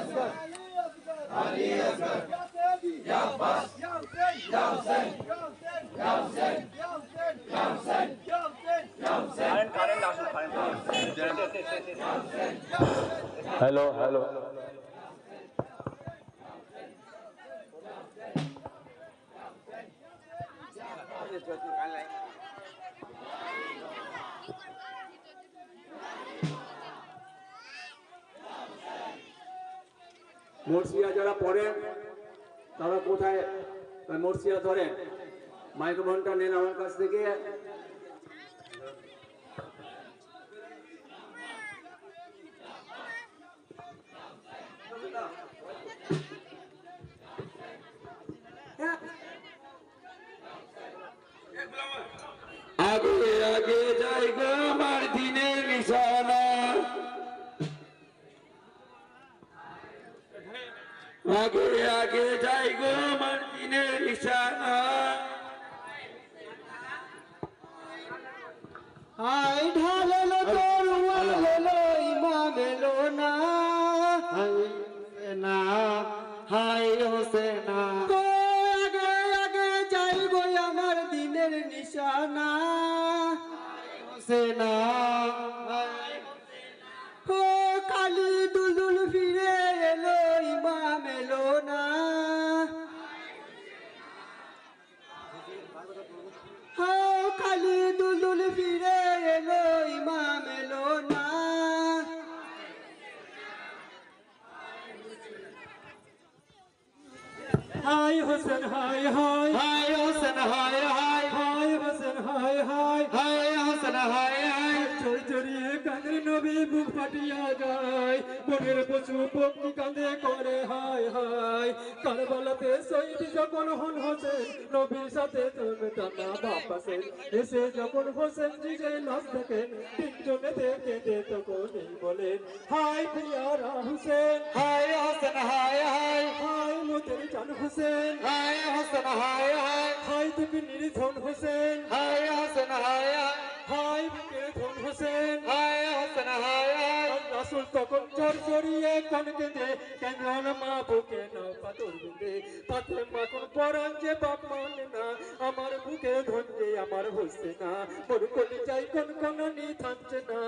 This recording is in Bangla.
Asgar. Ya Hussein. মর্সিয়া যারা পড়ে তারা কোথায়? মর্সিয়া ধরেন। মাইক্রোফোনটা নেন আমার কাছ থেকে আগে আগে জায়গা আমার দিনের নিশানা আগে আগে যাই গো আমার দিনের নিশানা হাই ঢালেলো তরুয়া লেলো ইমাম না। হাই না হাই হোসেনা। গো আগে আগে যাই গো আমার দিনের নিশানা। হোসেনা। ও কালি দুলুল ফিরে এলো ইমাম এলো না। হাই হোসেন হাই হাই। হাই হোসেন হাই হাই। হাই হোসেন হাই হাই। হাই হোসেন হাই হাই। চড়ি চড়িয়ে কাঁদের নবী বুক ফাটিয়া যায়। মনের পশু পক্ষী কাঁদে করে হাই হাই। কারবালাতে শহীদ যখন হন হোসেন নবীর সাথে চলবে টানা বাপাসেন এসে যখন হোসেন জিজে লাশ দেখেন তিনজনে দেখে দে তখন বলেন হাই প্রিয়ারা হোসেন হাই হোসেন হাই হাই হাই মোদের জান হোসেন হাই হোসেন হাই হাই হাই তুমি নির্ধন হোসেন হাই হোসেন হাই হাই হাই বুকের ধন হোসেন হাই হোসেন হাই হাই রাসূল তখন চর চড়িয়ে কোন কেঁদে কেন মা বুকে নাও পাতর বিন্দে পাতে যে বাপ মানে না, আমার বুকে ধন আমার হচ্ছে না। মোর কলি চাই কোন কোন নি থামছে না।